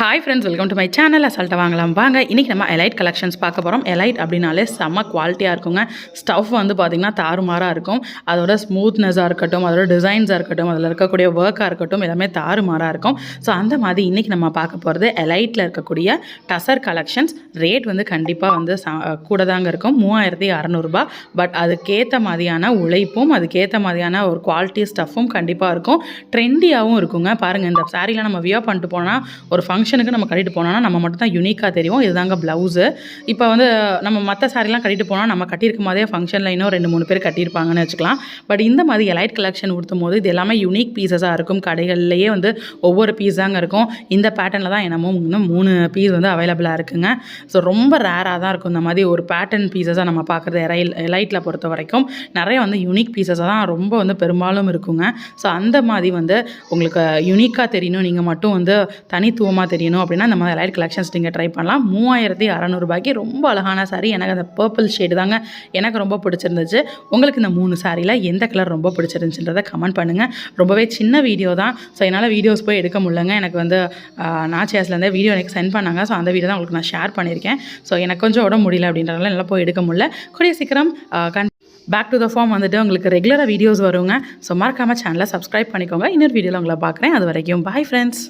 Hi friends welcome to my channel அசால்ட்டை வாங்கலாம். வாங்க இன்றைக்கி நம்ம எலைட் கலெக்ஷன்ஸ் பார்க்க போகிறோம் எலைட் அப்படின்னாலே செம்ம குவாலிட்டியாக இருக்குங்க. ஸ்டஃப் வந்து பார்த்திங்கன்னா தாறுமாறாக இருக்கும். அதோட ஸ்மூத்னஸாக இருக்கட்டும் அதோட டிசைன்ஸாக இருக்கட்டும் அதில் இருக்கக்கூடிய ஒர்க்காக இருக்கட்டும் எல்லாமே தாறுமாறாக இருக்கும். ஸோ அந்த மாதிரி இன்றைக்கி நம்ம பார்க்க போகிறது எலைட்டில் இருக்கக்கூடிய டசர் கலெக்ஷன்ஸ் ரேட் வந்து கண்டிப்பாக வந்து ச கூட தாங்க இருக்கும். மூவாயிரத்தி அறநூறுபா. பட் அதுக்கேற்ற மாதிரியான உழைப்பும் அதுக்கேற்ற மாதிரியான ஒரு குவாலிட்டி ஸ்டஃப்பும் கண்டிப்பாக இருக்கும். ட்ரெண்டியாகவும் இருக்குங்க. பாருங்கள் இந்த சாரியில் நம்ம வியோ பண்ணிட்டு போனால் ஒரு ஃபங்க்ஷனுக்கு நம்ம கட்டிட்டு போனோம்னா நம்ம மட்டும் தான் யூனிக்காக தெரியும். இதுதாங்க ப்ளவுஸு இப்போ வந்து நம்ம மற்ற சாரிலாம் கட்டிட்டு போனால் நம்ம கட்டியிருக்கும் போதே ஃபங்க்ஷனில் இன்னும் ரெண்டு மூணு பேர் கட்டியிருப்பாங்கன்னு வச்சுக்கலாம். பட் இந்த மாதிரி எலைட் கலெக்ஷன் கொடுத்தும் போது இது எல்லாமே யூனிக் பீசஸாக இருக்கும். கடைகள்லேயே வந்து ஒவ்வொரு பீஸ் தாங்க இருக்கும். இந்த பேட்டர்னில் தான் என்னமோ இன்னும் மூணு பீஸ் வந்து அவைலபிளாக இருக்குங்க. ஸோ ரொம்ப ரேராக தான் இருக்கும். இந்த மாதிரி ஒரு பேட்டர்ன் பீசஸாக நம்ம பார்க்குறது எரைல் எலைட்டில் பொறுத்த வரைக்கும். நிறைய வந்து யூனிக் பீசஸாக தான் ரொம்ப வந்து பெரும்பாலும் இருக்குங்க. ஸோ அந்த மாதிரி வந்து உங்களுக்கு யூனிக்காக தெரியணும். நீங்கள் மட்டும் வந்து தனித்துவமாக தெரியணும் அப்படின்னா இந்த மாதிரி லைட் கலெக்ஷன்ஸ் நீங்கள் ட்ரை பண்ணலாம். மூவாயிரத்தி அறநூறுபாய்க்கு ரொம்ப அழகான சாரீ எனக்கு அந்த பர்பிள் ஷேடு தாங்க எனக்கு ரொம்ப பிடிச்சிருந்துச்சு. உங்களுக்கு இந்த மூணு சாரியில் எந்த கலர் ரொம்ப பிடிச்சிருந்துச்சுன்றதை கமெண்ட் பண்ணுங்கள் ரொம்பவே சின்ன வீடியோ தான். ஸோ என்னால் வீடியோஸ் போய் எடுக்க முடியலங்க. எனக்கு வந்து நாச்சியாஸ்லேருந்து வீடியோ எனக்கு சென்ட் பண்ணாங்க. ஸோ அந்த வீடியோ தான் உங்களுக்கு நான் ஷேர் பண்ணியிருக்கேன். ஸோ எனக்கு கொஞ்சம் உடம்பு முடியல அப்படின்றதுனால என்னால் போய் எடுக்க முடியல. கூடிய சீக்கிரம் கண் பேக் டு த ஃபார்ம் வந்துட்டு உங்களுக்கு ரெகுலராக வீடியோஸ் வருங்க. ஸோ மறக்காமல் சேனலை சப்ஸ்கிரைப் பண்ணிக்கோங்க. இன்னொரு வீடியோவில் உங்களை பார்க்குறேன். அது வரைக்கும் பாய் ஃப்ரெண்ட்ஸ்